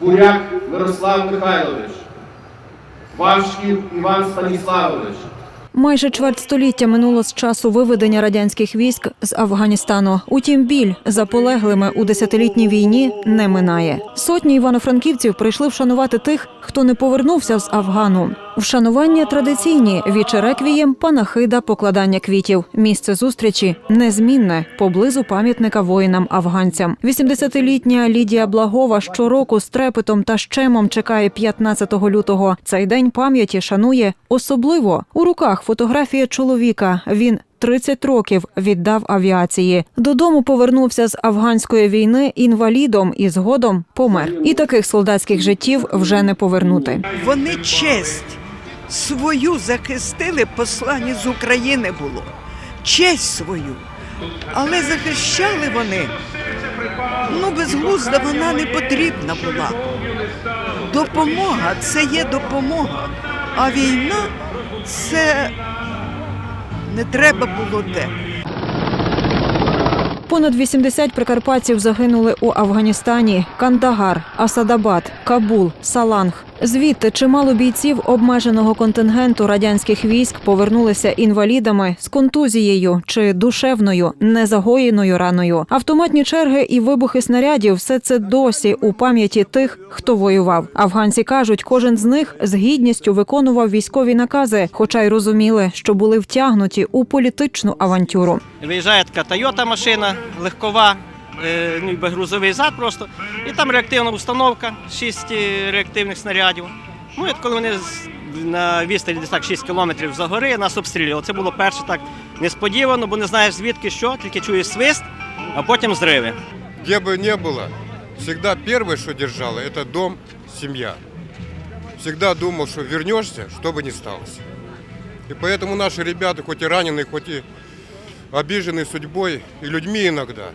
Буряк Мирослав Михайлович, Вашків Іван Станіславович, Майже чверть століття минуло з часу виведення радянських військ з Афганістану. Утім, біль за полеглими у десятилітній війні не минає. Сотні івано-франківців прийшли вшанувати тих, хто не повернувся з Афгану. Вшанування традиційні віче реквієм, панахида, покладання квітів. Місце зустрічі незмінне поблизу пам'ятника воїнам-афганцям. 80-літня Лідія Благова щороку з трепетом та щемом чекає 15 лютого. Цей день пам'яті шанує особливо у руках фотографія чоловіка. Він 30 років віддав авіації. Додому повернувся з афганської війни інвалідом і згодом помер. І таких солдатських життів вже не повернути. Вони честь свою захистили, послання з України було. Честь свою. Але захищали вони. Ну, безглузда вона не потрібна була. Допомога це є допомога. А війна це не треба було де. Понад 80 прикарпатців загинули у Афганістані, Кандагар, Асадабад, Кабул, Саланг. Звідти чимало бійців обмеженого контингенту радянських військ повернулися інвалідами з контузією чи душевною незагоєною раною. Автоматні черги і вибухи снарядів все це досі у пам'яті тих, хто воював. Афганці кажуть, кожен з них з гідністю виконував військові накази, хоча й розуміли, що були втягнуті у політичну авантюру. Виїжджає така Тойота машина, легкова, е, ну, якби грузовий зад просто. І там реактивна установка, 6 реактивних снарядів. Ну і от коли вони з- на відстані десь так 6 кілометрів за гори нас обстрілювали. Це було перше так несподівано, бо не знаєш звідки що, тільки чуєш свист, а потім зриви. Где бы ни было, всегда первое, что держало, это дом, семья. Всегда думал, что вернешься, что бы ни сталось. И поэтому наши ребята, хоть и раненые, хоть и обиженные судьбой и людьми иногда,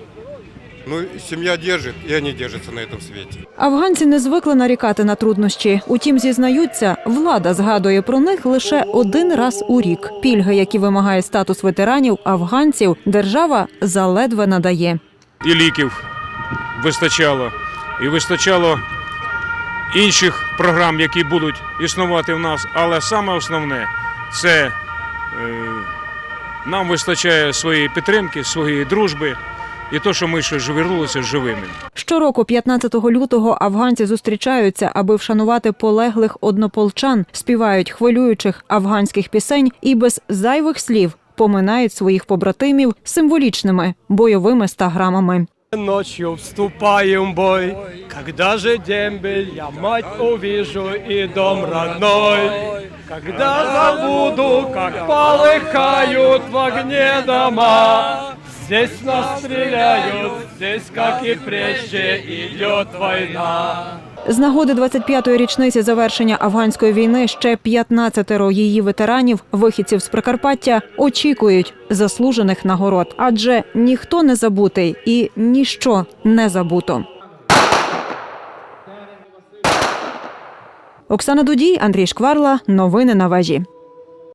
но семья держит, и они держатся на этом свете. Афганці не звикли нарікати на труднощі. Утім, зізнаються, влада згадує про них лише один раз у рік. Пільги, які вимагає статус ветеранів афганців, держава заледве надає. і ліків вистачало, і вистачало інших програм, які будуть існувати в нас. Але саме основне це е, нам вистачає своєї підтримки, своєї дружби і то, що ми ще ж вернулися живими. Щороку, 15 лютого, афганці зустрічаються, аби вшанувати полеглих однополчан, співають хвилюючих афганських пісень і без зайвих слів поминають своїх побратимів символічними бойовими стаграмами. Ночью вступаем в бой, когда же дембель я мать увижу и дом родной. Когда забуду, как полыхают в огне дома, Здесь нас стреляют, здесь, как и прежде, идет война. З нагоди 25-ї річниці завершення афганської війни ще 15 її ветеранів, вихідців з Прикарпаття, очікують заслужених нагород, адже ніхто не забутий і ніщо не забуто. Оксана Дудій, Андрій Шкварла. Новини на вежі.